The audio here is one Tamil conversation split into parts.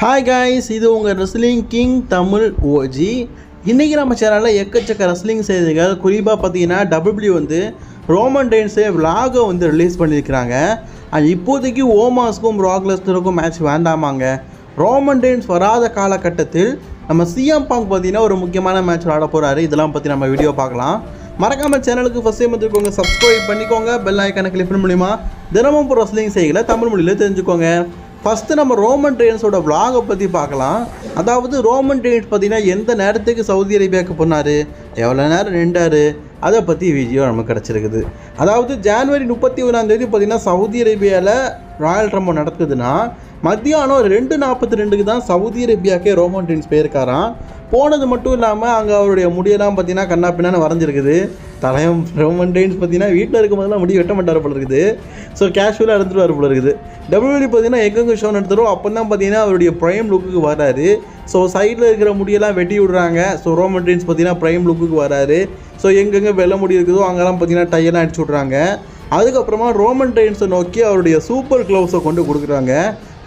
ஹாய் காய்ஸ் இது உங்கள் ரெஸ்லிங் கிங் தமிழ் ஓஜி இன்றைக்கி நம்ம சேனலில் எக்கச்சக்க ரெஸ்லிங் செய்திகள் குறிப்பாக பார்த்தீங்கன்னா டபிள்யூ வந்து ரோமன் டெயின்ஸே விலாகை வந்து ரிலீஸ் பண்ணியிருக்கிறாங்க அண்ட் இப்போதைக்கு ஓமாஸ்க்கும் ராக்லஸ்டருக்கும் மேட்ச் வேண்டாமாங்க. ரோமன் டெயின்ஸ் வராத காலகட்டத்தில் நம்ம சிஎம் பாங் பார்த்தீங்கன்னா ஒரு முக்கியமான மேட்ச் விளாட போகிறாரு இதெல்லாம் பற்றி நம்ம வீடியோ பார்க்கலாம். மறக்காமல் சேனலுக்கு ஃபஸ்ட் டைம் வந்துருக்கோங்க சப்ஸ்கிரைப் பண்ணிக்கோங்க. பெல் ஐக்கான கிளிக் பண்ண மூலிமா தினமும் ரெஸ்லிங் தமிழ் மொழியில் தெரிஞ்சுக்கோங்க. ஃபஸ்ட்டு நம்ம ரோமன் ட்ரெயின்ஸோட விலாகை பற்றி பார்க்கலாம். அதாவது ரோமன் ட்ரெயின்ஸ் பார்த்தீங்கன்னா எந்த நேரத்துக்கு சவுதி அரேபியாவுக்கு போனார் எவ்வளோ நேரம் நின்றார் அதை பற்றி வீடியோ நமக்கு கிடச்சிருக்குது. அதாவது ஜான்வரி முப்பத்தி ஒன்றாந்தேதி பார்த்தீங்கன்னா சவுதி அரேபியாவில் ராயல் ரம்போ நடக்குதுன்னா மத்தியானம் ரெண்டு நாற்பத்தி ரெண்டுக்கு தான் சவுதி அரேபியாக்கே ரோமன் ட்ரெயின்ஸ் போயிருக்காராம். போனது மட்டும் இல்லாமல் அங்கே அவருடைய முடியெல்லாம் பார்த்தீங்கன்னா கண்ணா பின்னான்னு வரைஞ்சிருக்குது. தலையம் ரோமன் டெயின்ஸ் பார்த்தீங்கன்னா வீட்டில் இருக்கும் போதெல்லாம் முடி வெட்ட மாட்டார் போல இருக்குது. ஸோ கேஷுவலாக இருந்துட்டு போல இருக்குது. டபிள்யூடி பார்த்தீங்கன்னா எங்கெங்க ஷோ நடத்துகிறோம் அப்போ தான் பார்த்தீங்கன்னா அவருடைய ப்ரைம் லுக்குக்கு வராரு. ஸோ சைடில் இருக்கிற முடியெல்லாம் வெட்டி விடுறாங்க. ஸோ ரோமன் டெயின்ஸ் பார்த்தீங்கன்னா ப்ரைம் லுக்குக்கு வராரு. ஸோ எங்கெங்கே வெள்ளை முடி இருக்குதோ அங்கெல்லாம் பார்த்தீங்கன்னா டையெல்லாம் அடிச்சு விட்றாங்க. அதுக்கப்புறமா ரோமன் டெயின்ஸை நோக்கி அவருடைய சூப்பர் க்ளவுஸை கொண்டு கொடுக்குறாங்க.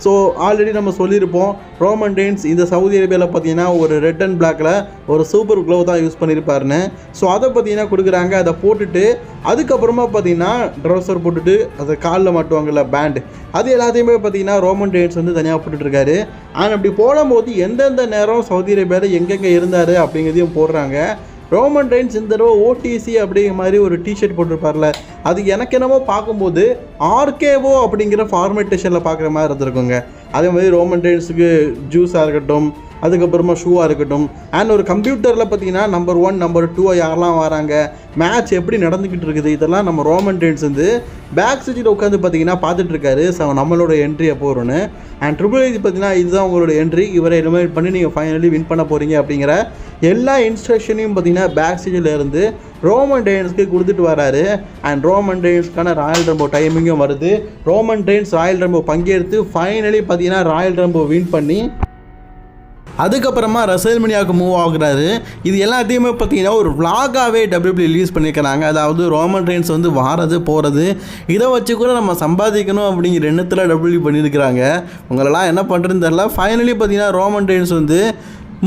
ஸோ ஆல்ரெடி நம்ம சொல்லியிருப்போம் ரோமன் டெயின்ஸ் இந்த சவுதி அரேபியாவில் பார்த்தீங்கன்னா ஒரு ரெட் அண்ட் பிளாக்கில் ஒரு சூப்பர் க்ளோ தான் யூஸ் பண்ணியிருப்பாருன்னு. ஸோ அதை பார்த்தீங்கன்னா கொடுக்குறாங்க. அதை போட்டுட்டு அதுக்கப்புறமா பார்த்தீங்கன்னா ட்ரௌசர் போட்டுட்டு அதை காலில் மாட்டுவாங்கல்ல பேண்ட் அது எல்லாத்தையுமே பார்த்தீங்கன்னா ரோமன் டெயின்ஸ் வந்து தனியாக போட்டுட்ருக்காரு. ஆனால் அப்படி போடும்போது எந்தெந்த நேரம் சவுதி அரேபியாவில் எங்கெங்கே இருந்தார் அப்படிங்கிறதையும் போடுறாங்க. ரோமன் டெயின்ஸ் இந்த தடவை ஓடிசி அப்படிங்கிற மாதிரி ஒரு டிஷர்ட் போட்டிருப்பார்ல அது எனக்கு என்னவோ பார்க்கும்போது ஆர்கேவோ அப்படிங்கிற ஃபார்மேட்டேஷனில் பார்க்குற மாதிரி இருந்திருக்குங்க. அதே மாதிரி ரோமன் டைன்ஸுக்கு ஜூஸாக இருக்கட்டும் அதுக்கப்புறமா ஷூவாக இருக்கட்டும் அண்ட் ஒரு கம்ப்யூட்டரில் பார்த்தீங்கன்னா நம்பர் ஒன் நம்பர் டூ யாரெல்லாம் வராங்க மேட்ச் எப்படி நடந்துக்கிட்டு இருக்குது இதெல்லாம் நம்ம ரோமன் டெயின்ஸ் வந்து பேக் சீட்டில் உட்காந்து பார்த்தீங்கன்னா பார்த்துட்டு இருக்காரு. ஸோ நம்மளோட என்ட்ரி எப்போ வரும்னு. அண்ட் ட்ரிபிள் ஏஜ் பார்த்தீங்கன்னா இதுதான் உங்களோட என்ட்ரி இவரை எலிமினேட் பண்ணி நீங்கள் ஃபைனலி வின் பண்ண போகிறீங்க அப்படிங்கிற எல்லா இன்ஸ்ட்ரக்ஷனையும் பார்த்தீங்கன்னா பேக் சீட்டில் இருந்து ரோமன் டெயின்ஸ்க்கு கொடுத்துட்டு வராரு. அண்ட் ரோமன் டெயின்ஸ்க்கான ராயல் ரம்போ டைமிங்கும் வருது. ரோமன் டெயின்ஸ் ராயல் ரம்போ பங்கேற்று ஃபைனலி பார்த்தீங்கன்னா ராயல் ரம்போ வின் பண்ணி அதுக்கப்புறமா ரசல்மனியாவுக்கு மூவ் ஆகுறாரு. இது எல்லாத்தையுமே பார்த்தீங்கன்னா ஒரு vlog-ஆவே டபிள்யூபி ரிலீஸ் பண்ணியிருக்கிறாங்க. அதாவது ரோமன் ரெயின்ஸ் வந்து வாரது போகிறது இதை வச்சு கூட நம்ம சம்பாதிக்கணும் அப்படிங்கிற எண்ணத்தில் டபிள்யூபி பண்ணியிருக்கிறாங்க. உங்களெல்லாம் என்ன பண்ணுறதுன்னு தெரில ஃபைனலி பார்த்தீங்கன்னா ரோமன் ரெயின்ஸ் வந்து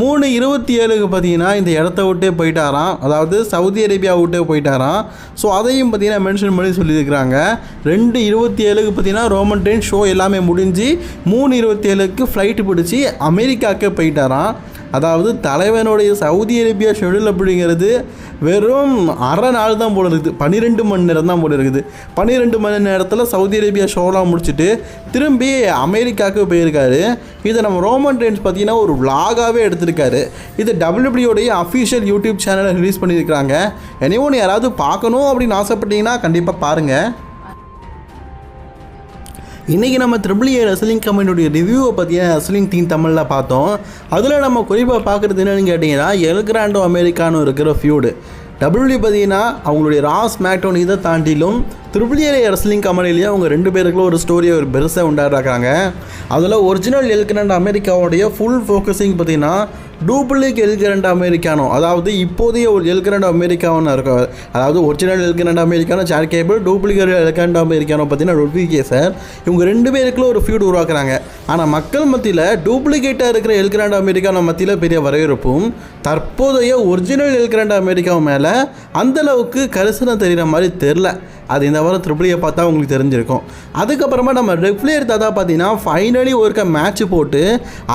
மூணு இருபத்தி ஏழுக்கு பார்த்தீங்கன்னா இந்த இடத்த விட்டே போயிட்டாராம். அதாவது சவுதி அரேபியா விட்டே போயிட்டாராம். ஸோ அதையும் பார்த்தீங்கன்னா மென்ஷன் பண்ணி சொல்லியிருக்கிறாங்க. ரெண்டு இருபத்தி ஏழுக்கு பார்த்தீங்கன்னா ரோமன் ட்ரெயின் ஷோ எல்லாமே முடிஞ்சு மூணு இருபத்தி ஏழுக்கு ஃப்ளைட்டு பிடிச்சி அமெரிக்காக்கே போயிட்டாராம். அதாவது தலைவனுடைய சவுதி அரேபியா ஷெடியூல் அப்படிங்கிறது வெறும் அரை நாள் தான் போல இருக்குது. பன்னிரெண்டு மணி நேரம் தான் போல இருக்குது. பன்னிரெண்டு மணி நேரத்தில் சவுதி அரேபியா ஷோலாம் முடிச்சுட்டு திரும்பி அமெரிக்காவுக்கு போயிருக்காரு. இதை நம்ம ரோமன் ட்ரெயின்ஸ் பார்த்தீங்கன்னா ஒரு விலாகாகவே எடுத்திருக்காரு. இது டபிள்யூபிடியோடைய அஃபிஷியல் யூடியூப் சேனலை ரிலீஸ் பண்ணியிருக்கிறாங்க. எனி ஒன்று யாராவது பார்க்கணும் அப்படின்னு ஆசைப்பட்டீங்கன்னா கண்டிப்பாக பாருங்கள் இன்றைக்கி நம்ம ட்ரிபிள் ஏ ரெஸ்லிங் கம்பெனியுடைய ரிவ்யூவை பற்றிய ரெஸ்லிங் டீம் தமிழில் பார்த்தோம். அதில் நம்ம குறிப்பாக பார்க்குறது என்னன்னு கேட்டிங்கன்னா எல்கிராண்டோ அமெரிக்கானு இருக்கிற ஃபியூடு டபிள்யூடி பார்த்தீங்கன்னா அவங்களுடைய ராஸ் மேக்டோன் இதை தாண்டிலும் ட்ரிபிள் ரெஸ்லிங் கம்பெனிலேயே அவங்க ரெண்டு பேருக்குள்ள ஒரு ஸ்டோரியை ஒரு பெருசாக உண்டாடுறாங்க அதில் ஒரிஜினல் எல்கிராண்ட் அமெரிக்காவுடைய ஃபுல் ஃபோக்கஸிங் பார்த்தீங்கன்னா டூப்ளிக் எல்கிரண்ட் அமெரிக்கானோ அதாவது இப்போதைய ஒரு எல்கிரண்ட் அமெரிக்காவும் இருக்க அதாவது ஒரிஜினல் எல்கிரண்ட் அமெரிக்கானோ சேர் கேபிள் டூப்ளிகேட் எல்கிரண்ட் அமெரிக்கானோ பார்த்தீங்கன்னா ருட்விகே சார் இவங்க ரெண்டு பேருக்குள்ள ஒரு ஃபியூட் உருவாக்குறாங்க. ஆனால் மக்கள் மத்தியில் டூப்ளிகேட்டாக இருக்கிற எல்கிரண்ட் அமெரிக்கானோ மத்தியில் பெரிய வரவேற்பும் தற்போதைய ஒரிஜினல் எல்கிரண்ட் அமெரிக்கா மேலே அந்தளவுக்கு கரிசனம் தெரிகிற மாதிரி தெரில அது இந்த வாரம் ட்ரிபிளியை பார்த்தா உங்களுக்கு தெரிஞ்சிருக்கும். அதுக்கப்புறமா நம்ம ரெஃப்ளியர் தாத்தா பார்த்தீங்கன்னா ஃபைனலி ஒருக்க மேட்ச் போட்டு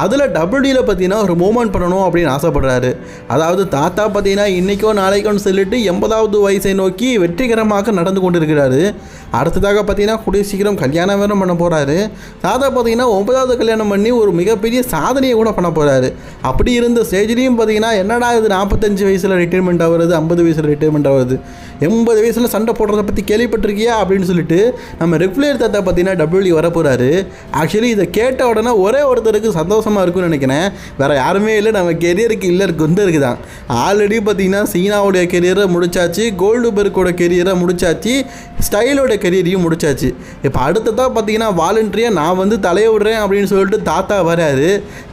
அதில் டபிள்யூடியில் பார்த்தீங்கன்னா ஒரு மூமெண்ட் பண்ணணும். அப்படின்னு ஆசைப்படுறாரு. அதாவது தாத்தா பார்த்தீங்கன்னா இன்றைக்கோ நாளைக்கோன்னு சொல்லிட்டு எண்பதாவது வயசை நோக்கி வெற்றிகரமாக நடந்து கொண்டு இருக்கிறாரு அடுத்ததாக பார்த்தீங்கன்னா கூடிய சீக்கிரம் கல்யாணம் வேறு பண்ண போகிறாரு தாத்தா பார்த்தீங்கன்னா ஒன்பதாவது கல்யாணம் பண்ணி ஒரு மிகப்பெரிய சாதனையை கூட பண்ண போகிறாரு அப்படி இருந்த ஸ்டேஜ்லேயும் பார்த்தீங்கன்னா என்னடா இது நாற்பத்தஞ்சு வயசில் ரிட்டைர்மெண்ட் ஆகுறது ஐம்பது வயசில் ரிட்டைர்மெண்ட் ஆகுது எண்பது வயசில் சண்டை போடுறத பற்றி கேள்விப்பட்டிருக்கியா அப்படின்னு சொல்லிட்டு நம்ம ரெகுலர் தாத்தா பார்த்தீங்கன்னா டபிள்யூ வரப்போகிறாரு ஆக்சுவலி இதை கேட்ட உடனே ஒரே ஒருத்தருக்கு சந்தோஷமாக இருக்கும்னு நினைக்கிறேன். வேறு யாருமே இல்லை நம்ம கெரியருக்கு இல்லை குந்தருக்கு தான். ஆல்ரெடி பார்த்தீங்கன்னா சீனாவுடைய கெரியரை முடிச்சாச்சு கோல்டு பெர்க்கோட கெரியரை முடிச்சாச்சு ஸ்டைலோட கெரியரையும் முடிச்சாச்சு. இப்போ அடுத்ததாக பார்த்தீங்கன்னா வாலண்டரியாக நான் வந்து தலைய விடுறேன் அப்படின்னு சொல்லிட்டு தாத்தா வராரு.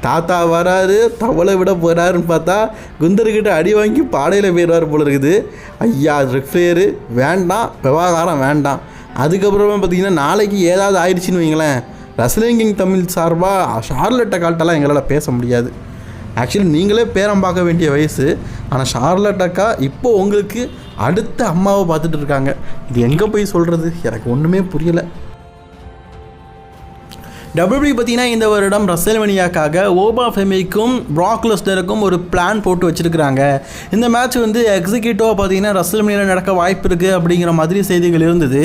தாத்தா வராரு தவளை விட போகிறாருன்னு பார்த்தா குந்தர்கிட்ட அடி வாங்கி பாடையில் போயிடுவார் போல இருக்குது. ஐயா ரெஃப்ரியரு வேண்டாம் விவகாரம் வேண்டாம். அதுக்கப்புறமா பார்த்தீங்கன்னா நாளைக்கு ஏதாவது ஆயிடுச்சுன்னு வைங்களேன். ரசலிங்கிங் தமிழ் சார்பாக ஷார்லட்டை கால்ட்டெல்லாம் எங்களால் பேச முடியாது. ஆக்சுவலி நீங்களே பேரம் பார்க்க வேண்டிய வயசு. ஆனால் ஷார்லட் அக்கா இப்போ உங்களுக்கு அடுத்த அம்மாவை பார்த்துட்டு இருக்காங்க. இது எங்கே போய் சொல்கிறது எனக்கு ஒன்றுமே புரியலை. டபிள்யூபி பார்த்தீங்கன்னா இந்த வருடம் ரசல்வனியாக்காக ஓபா ஃபெமிக்கும் ப்ராக்லஸ்டருக்கும் ஒரு பிளான் போட்டு வச்சுருக்கிறாங்க. இந்த மேட்ச் வந்து எக்ஸிக்யூட்டிவாக பார்த்தீங்கன்னா ரசல்வனியில் நடக்க வாய்ப்பு இருக்குது அப்படிங்கிற மாதிரி செய்திகள் இருந்தது.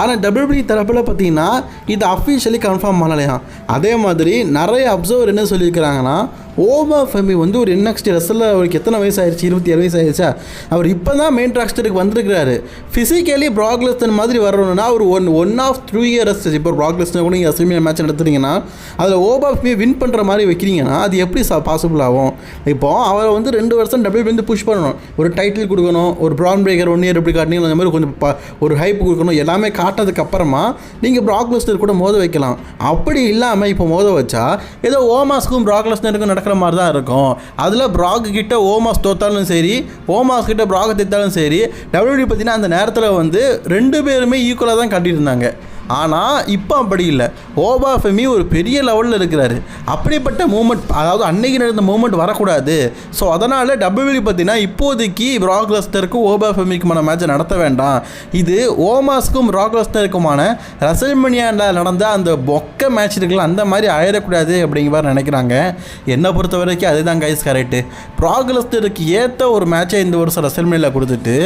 ஆனால் டபிள்யூபி தரப்பில் பார்த்தீங்கன்னா இது அஃபிஷியலி கன்ஃபார்ம் பண்ணலையாம் அதே மாதிரி நிறைய அப்சர்வர் என்ன சொல்லியிருக்கிறாங்கன்னா ஓபா ஃபெமி வந்து ஒரு என்எக்ஸ்டி ரெஸ்லில் அவருக்கு எத்தனை வயசு ஆயிடுச்சு இருபத்தி ஏழு வயசு ஆயிடுச்சா அவர் இப்போ தான் மெயின் ராக்ஸ்டருக்கு வந்திருக்கிறாரு ஃபிசிக்கலி ப்ராக்லஸ்டன் மாதிரி வரணும்னா அவர் one one of three years இப்போ ப்ராக்லஸ்டன் கூட நீங்கள் அசிமியா மேட்ச் நடத்துறீங்கன்னா அதில் ஓபா வின் பண்ணுற மாதிரி வைக்கிறீங்கன்னா அது எப்படி சா பாசிபிள் ஆகும்? இப்போது அவரை வந்து ரெண்டு வருஷம் டபிள்யூ வந்து புஷ் பண்ணணும். ஒரு டைட்டில் கொடுக்கணும் ஒரு ப்ரான் பிரேக்கர் ஒன் இயர் எப்படி காட்டினீங்க அந்த மாதிரி கொஞ்சம் ப- ஒரு ஹைப் கொடுக்கணும் எல்லாமே காட்டினதுக்கு அப்புறமா நீங்கள் ப்ராக்லெஸ்னர் கூட மோத வைக்கலாம். அப்படி இல்லாமல் இப்போ மோத வச்சா ஏதோ ஓமாஸ்க்கும் ப்ராக்லெஸ்னருக்கும் நடக்கிற மாதிரி தான் இருக்கும். அதில் ப்ராக் கிட்ட ஓமாஸ் தோத்தாலும் சரி ஓமாஸ் கிட்ட ப்ராக் தைத்தாலும் சரி டபிள்யூடி பார்த்தீங்கன்னா அந்த நேரத்தில் வந்து ரெண்டு பேருமே ஈக்குவலாக தான் காட்டிட்டு இருந்தாங்க. ஆனால் இப்போ அப்படி இல்லை. ஓபா ஃபெமி ஒரு பெரிய லெவலில் இருக்கிறாரு. அப்படிப்பட்ட மூமெண்ட் அதாவது அன்னைக்கு நடந்த மூமெண்ட் வரக்கூடாது. ஸோ அதனால் டபிள்யூ பார்த்தீங்கன்னா இப்போதைக்கு ராக்லஸ்டருக்கும் ஓபா ஃபெமிக்குமான மேட்சை நடத்த வேண்டாம். இது ஓமாஸ்க்கும் ராக்லஸ்டருக்குமான ரசல்மனியாவில் நடந்த அந்த பொக்க மேட்ச் இருக்குல்ல அந்த மாதிரி ஆயிடக்கூடாது அப்படிங்கிற மாதிரி நினைக்கிறாங்க. என்னை பொறுத்த வரைக்கும் அதுதான் கைஸ் கரெக்டு ப்ராக்லஸ்டருக்கு ஏற்ற ஒரு மேட்சை இந்த வருஷம் ரசல்மனியில் கொடுத்துட்டு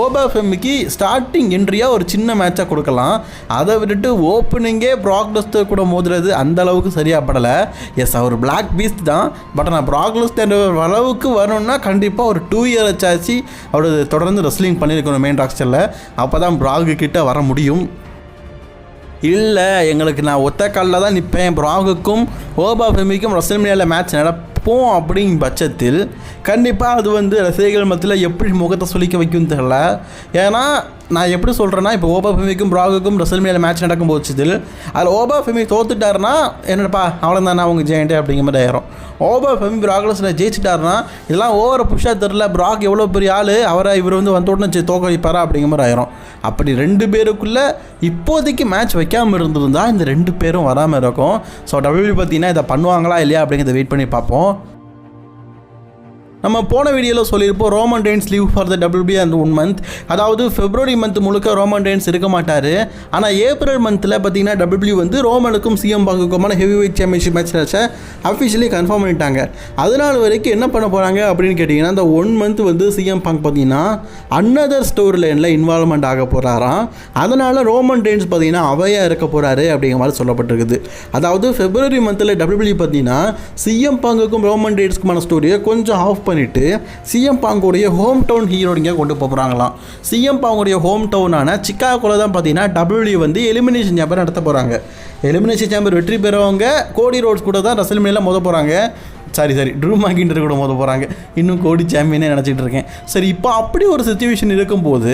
ஓபா ஃபெமிக்கு ஸ்டார்டிங் என்ட்ரியாக ஒரு சின்ன மேட்சாக கொடுக்கலாம். அதை விட்டுட்டு ஓப்பனிங்கே ப்ராக்லஸ்டர் கூட மோதுறது அந்த அளவுக்கு சரியா படலை. எஸ் அவர் பிளாக் பீஸ்ட் தான். பட் நான் ப்ராக்லஸ்டர் அளவுக்கு வரணும்னா கண்டிப்பாக ஒரு டூ இயர் ஆச்சு அவர் தொடர்ந்து ரெஸ்லிங் பண்ணியிருக்கணும் மெயின் ராக்ஸ்டரில் அப்போ தான் ப்ராகு கிட்டே வர முடியும். இல்லை எங்களுக்கு நான் ஒத்த காலில் தான் நிற்பேன் ப்ராகுக்கும் ஓபா ஃபெமிக்கும் ரசல்மியாவில் மேட்ச் நடப்போம் அப்படிங்கிற பட்சத்தில் கண்டிப்பாக அது வந்து ரசிகர்கள் மத்தியில் எப்படி முகத்தை சுளிக்க வைக்கும் தெரில ஏன்னா நான் எப்படி சொல்கிறேன்னா இப்போ ஓபா ஃபெமிக்கும் ப்ராகுக்கும் ரசல்மேனியாவில் மேட்ச் நடக்கும் போச்சுதில் அதில் ஓபா ஃபெமி தோத்துட்டாருன்னா என்னடப்பா அவ்வளோதானா அவங்க ஜெயண்ட்டு அப்படிங்கிற மாதிரி ஆயிரும். ஓபா ஃபெமி ப்ராக்லஸில் ஜெயிச்சிட்டாருன்னா இதெல்லாம் ஓவர புஷாக தெரில ப்ராக் எவ்வளோ பெரிய ஆள் அவரை இவர் வந்து வந்த உடனே தோக்க வைப்பாரா அப்படிங்கிற மாதிரி ஆயிரும். அப்படி ரெண்டு பேருக்குள்ளே இப்போதைக்கு மேட்ச் வைக்காமல் இருந்திருந்தால் இந்த ரெண்டு பேரும் வராமல் இருக்கும். ஸோ டபிள்யூ பார்த்தீங்கன்னா இதை பண்ணுவாங்களா இல்லையா அப்படிங்கிறத வெயிட் பண்ணி பார்ப்போம். நம்ம போன வீடியோவில் சொல்லியிருப்போம் Roman Reigns leave for the WWE அந்த ஒன் மந்த் அதாவது பிப்ரவரி மந்த் முழுக்க ரோமன் டெயின்ஸ் இருக்க மாட்டார். ஆனால் ஏப்ரல் மந்தில் பார்த்தீங்கன்னா டபிள்யூ வந்து ரோமனுக்கும் சிஎம் பாங்குக்குமான ஹெவி வெயிட் சாம்பியன்ஷிப் மேட்ச் வச்ச அஃபிஷியலி கன்ஃபார்ம் பண்ணிட்டாங்க. அதனால் வரைக்கும் என்ன பண்ண போகிறாங்க அப்படின்னு கேட்டிங்கன்னா அந்த ஒன் மந்த் வந்து சிஎம் பாங்க் பார்த்தீங்கன்னா அன்னதர் ஸ்டோரி லைனில் இன்வால்மெண்ட் ஆக போகிறாராம் அதனால் ரோமன் டெயின்ஸ் பார்த்தீங்கன்னா அவையாக இருக்க போகிறாரு அப்படிங்கிற மாதிரி சொல்லப்பட்டிருக்குது. அதாவது பிப்ரவரி மந்தில் டபிள்யூபி பார்த்தீங்கன்னா சிஎம் பாங்குக்கும் ரோமன் டெயின்ஸ்க்குமான ஸ்டோரியை கொஞ்சம் ஆஃப் பண்ணி பண்ணிவிட்டு சிஎம் பாங்கோடைய ஹோம் டவுன் ஹீரோடிங்க கொண்டு போகிறாங்களாம் சிஎம் பாங்கோடைய ஹோம் டவுனான சிக்காகோவில் தான் பார்த்தீங்கன்னா டபிள்யூ வந்து எலிமினேஷன் சேம்பர் நடத்த போகிறாங்க எலிமினேஷன் சேம்பர் வெற்றி பெறவங்க கோடி ரோட்ஸ் கூட தான் ரசல்மேனியில் மோத போகிறாங்க சாரி சாரி. ட்ரூ மாக்கின்றது கூட மோத போகிறாங்க இன்னும் கோடி சாம்பியனே நினச்சிட்டு இருக்கேன். சரி இப்போ அப்படி ஒரு சுச்சுவேஷன் இருக்கும்போது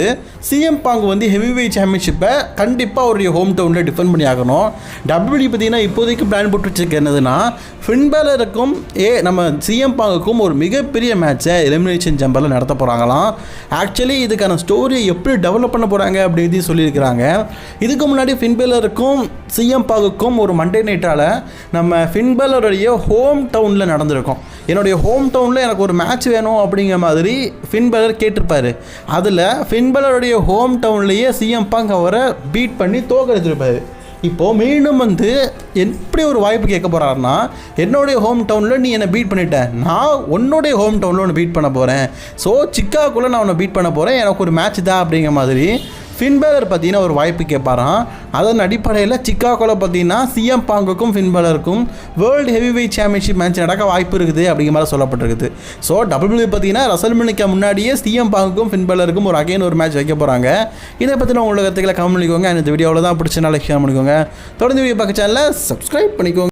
சிஎம் பாங்க் வந்து ஹெவி வெயிட் சாம்பியன்ஷிப்பை கண்டிப்பாக அவருடைய ஹோம் டவுனில் டிஃபெண்ட் பண்ணி ஆகணும். டபிள்யூடி பார்த்தீங்கன்னா இப்போதைக்கு பிளான் போட்டு வச்சிருக்க என்னதுன்னா ஃபின்பேலருக்கும் ஏ நம்ம சிஎம் பாங்குக்கும் ஒரு மிகப்பெரிய மேட்சை எலிமினேஷன் ஜம்பரில் நடத்த போகிறாங்களாம் ஆக்சுவலி இதுக்கான ஸ்டோரியை எப்படி டெவலப் பண்ண போகிறாங்க அப்படின்னு சொல்லியிருக்கிறாங்க. இதுக்கு முன்னாடி ஃபின்பேலருக்கும் சிஎம் பாங்குக்கும் ஒரு மண்டே நைட்டால் நம்ம ஃபின்பேலருடைய ஹோம் டவுனில் நடந்திருக்கும் என்னுடைய ஹோம் டவுனில் எனக்கு ஒரு மேட்ச் வேணும் அப்படிங்கிற மாதிரி ஃபின்பலர் கேட்டிருப்பாரு. அதில் ஃபின்பலருடைய ஹோம் டவுன்லேயே சிஎம் பங்க் அவரை பீட் பண்ணி தோக்கடிச்சிருப்பார் இப்போது மீண்டும் வந்து எப்படி ஒரு வாய்ப்பு கேட்க போகிறாருன்னா என்னுடைய ஹோம் டவுனில் நீ என்னை பீட் பண்ணிட்ட. நான் உன்னுடைய ஹோம் டவுனில் ஒன்று பீட் பண்ண போகிறேன் ஸோ சிக்காக்குள்ளே நான் உன்னை பீட் பண்ண போகிறேன் எனக்கு ஒரு மேட்ச் தான் அப்படிங்கிற மாதிரி ஃபின்பேலர் பார்த்தீங்கன்னா ஒரு வாய்ப்பு கேட்பாராம் அதன் அடிப்படையில் சிக்காகோவில் பார்த்தீங்கன்னா சிஎம் பாங்குக்கும் ஃபின்பேலருக்கும் world heavy weight championship match நடக்க வாய்ப்பு இருக்குது அப்படிங்கிற மாதிரி சொல்லப்பட்டிருக்குது. ஸோ டபிள்யூ பார்த்தீங்கன்னா ரசல்மனிக்கு முன்னாடியே சிஎம் பாங்குக்கும் ஃபின்பேலருக்கும் ஒரு அகைன் ஒரு மேட்ச் வைக்க போகிறாங்க இதை பற்றின உங்களுக்கு கருத்துக்களை கமெண்ட் பண்ணிக்கோங்க. இந்த வீடியோவில் தான் பிடிச்சனால ஷேர் பண்ணிக்கோங்க. தொடர்ந்து வீடியோ பார்க்க சப்ஸ்கிரைப் பண்ணிக்கோங்க.